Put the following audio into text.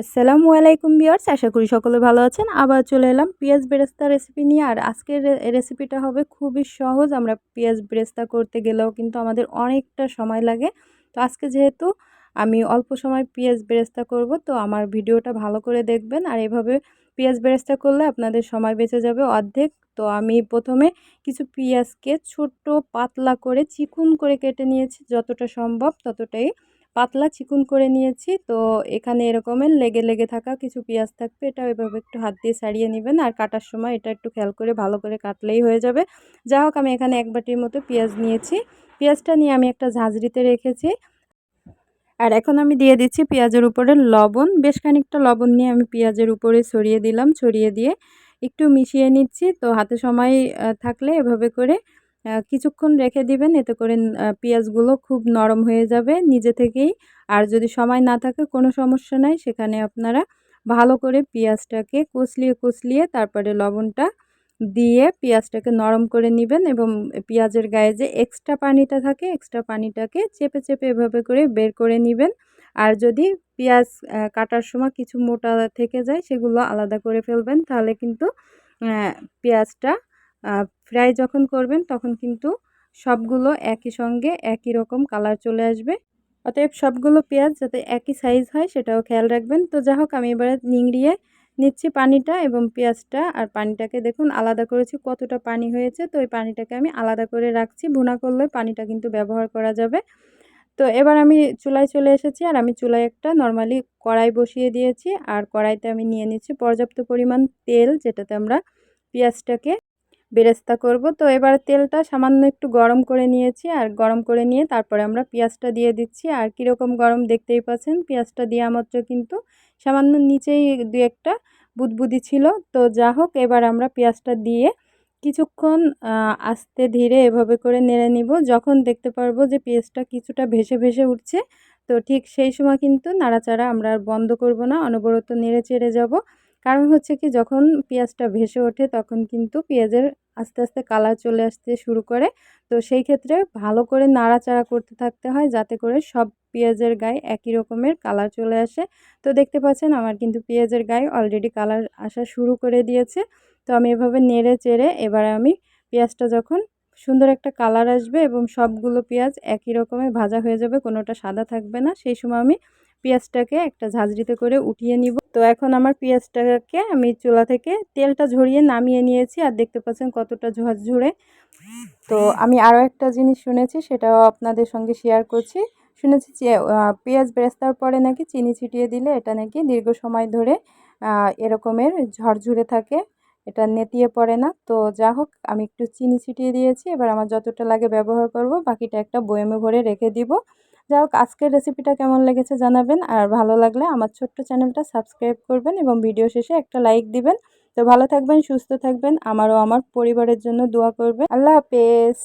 আসসালামু আলাইকুম বিয়ার্স আশা করি সকলে ভালো আছেন। আবার চলে এলাম পেঁয়াজ বেরেস্তা রেসিপি নিয়ে। আর আজকের রেসিপিটা হবে খুবই সহজ। আমরা পেঁয়াজ বেরেস্তা করতে গেলেও কিন্তু আমাদের অনেকটা সময় লাগে। তো আজকে যেহেতু আমি অল্প সময় পেঁয়াজ বেরেস্তা করব, তো আমার ভিডিওটা ভালো করে দেখবেন। আর এভাবে পেঁয়াজ বেরেস্তা করলে আপনাদের সময় বেঁচে যাবে অর্ধেক। তো আমি প্রথমে কিছু পেঁয়াজকে ছোট্ট পাতলা করে চিকুন করে কেটে নিয়েছি। যতটা সম্ভব ততটাই পাতলা চিকুন করে নিয়েছি। তো এখানে এরকমের লেগে লেগে থাকা কিছু পেঁয়াজ থাকবে এটা ওইভাবে একটু হাত দিয়ে ছাড়িয়ে নেবেন। আর কাটার সময় এটা একটু খেয়াল করে ভালো করে কাটলেই হয়ে যাবে। যা হোক, আমি এখানে এক বাটির মতো পেঁয়াজ নিয়েছি। পেঁয়াজটা নিয়ে আমি একটা ঝাঁঝরিতে রেখেছি। আর এখন আমি দিয়ে দিচ্ছি পেঁয়াজের উপরে লবণ। বেশ খানিকটা লবণ নিয়ে আমি পেঁয়াজের উপরে ছড়িয়ে দিলাম, ছড়িয়ে দিয়ে একটু মিশিয়ে নিচ্ছি। তো হাতে সময় থাকলে এভাবে করে কিছুক্ষণ রেখে দিবেন। এতে করে পেঁয়াজগুলো খুব নরম হয়ে যাবে নিজে থেকেই। আর যদি সময় না থাকে, কোনো সমস্যা নাই। সেখানে আপনারা ভালো করে পেঁয়াজটাকে কুচলিয়ে কুচলিয়ে তারপরে লবণটা দিয়ে পেঁয়াজটাকে নরম করে নেবেন এবং পেঁয়াজের গায়ে যে এক্সট্রা পানিটা থাকে এক্সট্রা পানিটাকে চেপে চেপে এভাবে করে বের করে নেবেন। আর যদি পেঁয়াজ কাটার সময় কিছু মোটা থেকে যায়, সেগুলো আলাদা করে ফেলবেন। তাহলে কিন্তু পেঁয়াজটা ফ্রাই যখন করবেন, তখন কিন্তু সবগুলো একই সঙ্গে একই রকম কালার চলে আসবে। অতএব সবগুলো পেঁয়াজ যাতে একই সাইজ হয়, সেটাও খেয়াল রাখবেন। তো যা হোক, আমি এবারে নিংড়িয়ে নিচ্ছি পানিটা এবং পেঁয়াজটা আর পানিটাকে দেখুন আলাদা করেছি, কতটা পানি হয়েছে। তো ওই পানিটাকে আমি আলাদা করে রাখছি। ভুনা করলে পানিটা কিন্তু ব্যবহার করা যাবে। তো এবার আমি চুলায় চলে এসেছি আর আমি চুলায় একটা নর্মালি কড়াই বসিয়ে দিয়েছি। আর কড়াইতে আমি নিয়ে নিচ্ছি পর্যাপ্ত পরিমাণ তেল, যেটাতে আমরা পেঁয়াজটাকে বেরেস্তা করব। তো এবার তেলটা সামান্য একটু গরম করে নিয়েছি। আর গরম করে নিয়ে তারপরে আমরা পেঁয়াজটা দিয়ে দিচ্ছি। আর কীরকম গরম দেখতেই পাচ্ছেন, পেঁয়াজটা দেওয়া মাত্র কিন্তু সামান্য নিচেই দু একটা বুদবুদি ছিল। তো যা হোক, এবার আমরা পেঁয়াজটা দিয়ে কিছুক্ষণ আস্তে ধীরে এভাবে করে নেড়ে নিব। যখন দেখতে পারব যে পেঁয়াজটা কিছুটা ভেসে ভেসে উঠছে, তো ঠিক সেই সময় কিন্তু নাড়াচাড়া আমরা আর বন্ধ করব না। অনবরত নেড়ে চেড়ে যাব। কারণ হচ্ছে কি, যখন পেঁয়াজটা ভেসে ওঠে তখন কিন্তু পেঁয়াজের আস্তে আস্তে কালার চলে আসতে শুরু করে। তো সেই ক্ষেত্রে ভালো করে নাড়াচাড়া করতে থাকতে হয় যাতে করে সব পেঁয়াজের গায়ে একই রকমের কালার চলে আসে। তো দেখতে পাচ্ছেন আমার কিন্তু পেঁয়াজের গায়ে অলরেডি কালার আসা শুরু করে দিয়েছে। তো আমি এভাবে নেড়ে চেড়ে এবার আমি পেঁয়াজটা যখন সুন্দর একটা কালার আসবে এবং সবগুলো পেঁয়াজ একই রকমের ভাজা হয়ে যাবে, কোনোটা সাদা থাকবে না, সেই সময় আমি পেঁয়াজটাকে একটা ঝাঁঝরিতে করে উঠিয়ে নিব। তো এখন আমার পেঁয়াজটাকে আমি চুলা থেকে তেলটা ঝরিয়ে নামিয়ে নিয়েছি আর দেখতে পাচ্ছেন কতটা ঝরঝরে। তো আমি আরও একটা জিনিস শুনেছি, সেটাও আপনাদের সঙ্গে শেয়ার করছি। শুনেছি পেঁয়াজ বেরেস্তার পরে নাকি চিনি ছিটিয়ে দিলে এটা নাকি দীর্ঘ সময় ধরে এরকমের ঝরঝরে থাকে, এটা নেতিয়ে পড়ে না। তো যা হোক, আমি একটু চিনি ছিটিয়ে দিয়েছি, এবার আমার যতটা লাগে ব্যবহার করব, বাকিটা একটা বয়েমে ভরে রেখে দিব। যা হোক আজকের রেসিপিটা কেমন লেগেছে জানাবেন আর ভালো লাগলে আমার ছোট্ট চ্যানেলটা সাবস্ক্রাইব করবেন এবং ভিডিও শেষে একটা লাইক দিবেন। তো ভালো থাকবেন, সুস্থ থাকবেন, আমারও আমার পরিবারের জন্য দোয়া করবেন। আল্লাহ হাফেজ।